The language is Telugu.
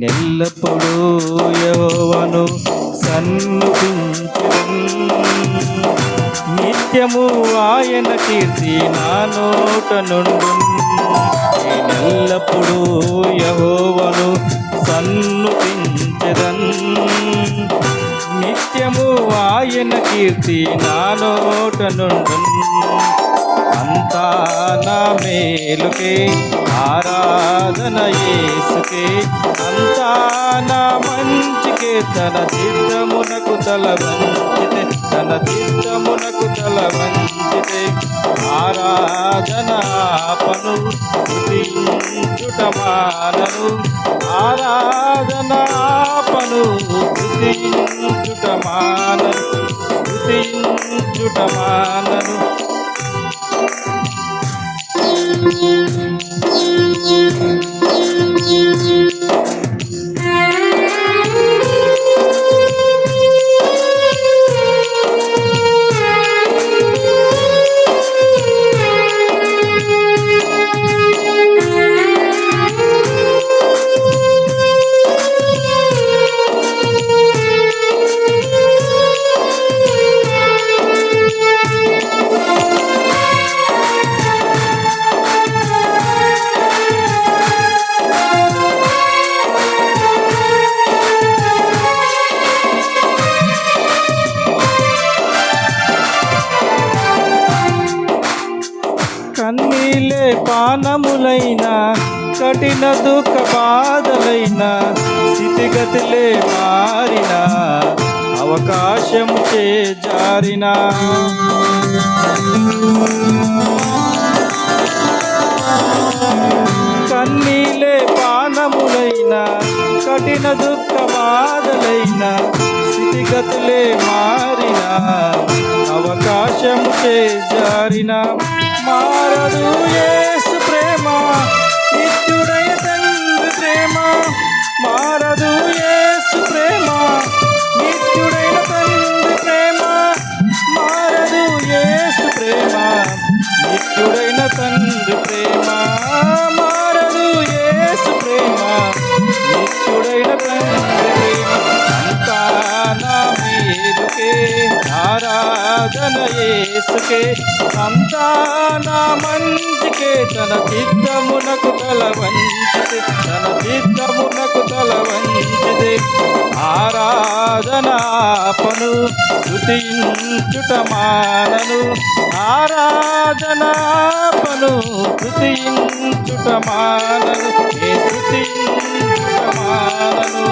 నేనెల్లప్పుడూ యెహోవాను సన్నుతించెదన్ నిత్యము ఆయన కీర్తి నా నోట నుండు నేనెల్లప్పుడూ యెహోవాను సన్నుతించెదన్ నిత్యము ఆయన కీర్తి నా నోట నుండు అంతా నా మేలుకే ఆరాధన యేసుకే. తన చిత్తమునకు తల వంచితే తన చిత్తమునకు తల వంచితే ఆరాధన ఆపను స్తుతించుట మానను ఆరాధన ఆపను స్తుతించుట మానను స్తుతించుట మానను కన్నీలే పానములైన కఠిన దుఃఖ బాధలైన స్థితిగతులే మారిన అవకాశం చే జారిన. కన్నీలే పానములైన కఠిన దుఃఖ బాధలైన స్థితిగతులే మారిన అవకాశం చే జారిన. మారదు ఏసు ప్రేమ. నిత్యుడైన తండ్రి ప్రేమ. మారదు ఏసు ప్రేమ. నిత్యుడైన తండ్రి ప్రేమ. మారదు ఏసు ప్రేమ. నిత్యుడైన తండ్రి ప్రేమ. మారదు ఏసు ప్రేమ. నిత్యుడైన తండ్రి ప్రేమ. అంతా నా మీదుకే ఆరాధనయే ఇసుకే అంతా నా మంచికే తన చిత్తమునకు తల వంచితే తన చిత్తమునకు తల వంచితే ఆరాధనాపను స్తుతించుట మానను. ఆరాధనాపను స్తుతించుట మానను ఏ మానను.